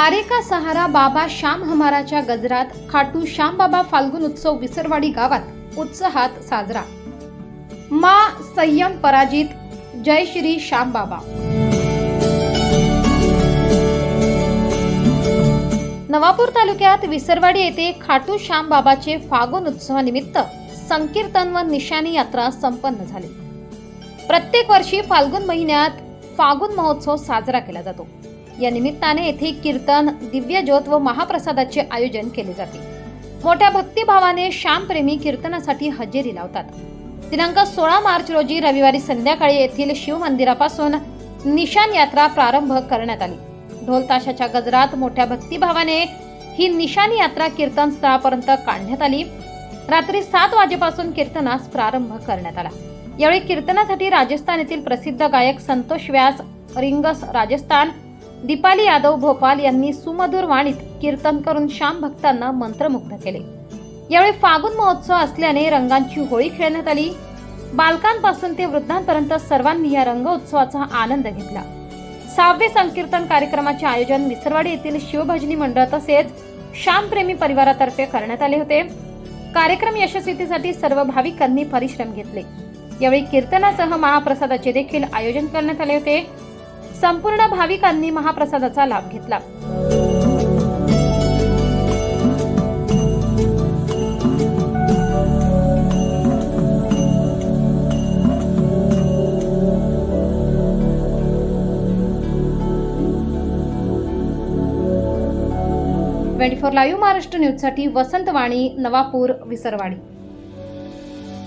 हारे का सहारा बाबा श्याम हमाराच्या गजरात खाटू श्याम बाबा फाल्गुन उत्सव विसरवाडी गावात उत्साहात साजरा. मा संयम पराजित जय श्री श्याम बाबा. नवापूर तालुक्यात विसरवाडी येथे खाटू श्याम बाबाचे फागुन उत्सवानिमित्त संकीर्तन व निशाणी यात्रा संपन्न झाली. प्रत्येक वर्षी फाल्गुन महिन्यात फागुन महोत्सव साजरा केला जातो. या निमित्ताने येथे कीर्तन दिव्य ज्योत व महाप्रसादाचे आयोजन केले जाते. मोठ्या भक्तिभावाने श्यामप्रेमी कीर्तनासाठी हजेरी लावतात. दिनांक सोळा मार्च रोजी रविवारी संध्याकाळी येथील शिव मंदिरापासून निशान यात्रा प्रारंभ करण्यात आली. ढोल ताशाच्या गजरात मोठ्या भक्तिभावाने ही निशान यात्रा कीर्तन स्थळापर्यंत काढण्यात आली. रात्री सात वाजेपासून कीर्तनास प्रारंभ करण्यात आला. यावेळी कीर्तनासाठी राजस्थान येथील प्रसिद्ध गायक संतोष व्यास रिंगस राजस्थान दीपाली यादव भोपाल यांनी सुमधुर वाणीत कीर्तन करून श्याम भक्तांना मंत्रमुग्ध केले. यावेळी फागुन महोत्सव असल्याने रंगांची होळी खेळण्यात आली. बालकांपासून ते वृद्धांपर्यंत सर्वांनी या रंग उत्सवाचा आनंद घेतला. सहावे संकीर्तन कार्यक्रमाचे आयोजन विसरवाडी येथील शिवभजनी मंडळ तसेच श्यामप्रेमी परिवारातर्फे करण्यात आले होते. कार्यक्रम यशस्वीतेसाठी सर्व भाविकांनी परिश्रम घेतले. यावेळी कीर्तनासह महाप्रसादाचे देखील आयोजन करण्यात आले होते. संपूर्ण भाविकांनी महाप्रसादाचा लाभ घेतला. ट्वेंटी फोर लाईव्ह महाराष्ट्र न्यूजसाठी वसंतवाणी नवापूर विसरवाडी.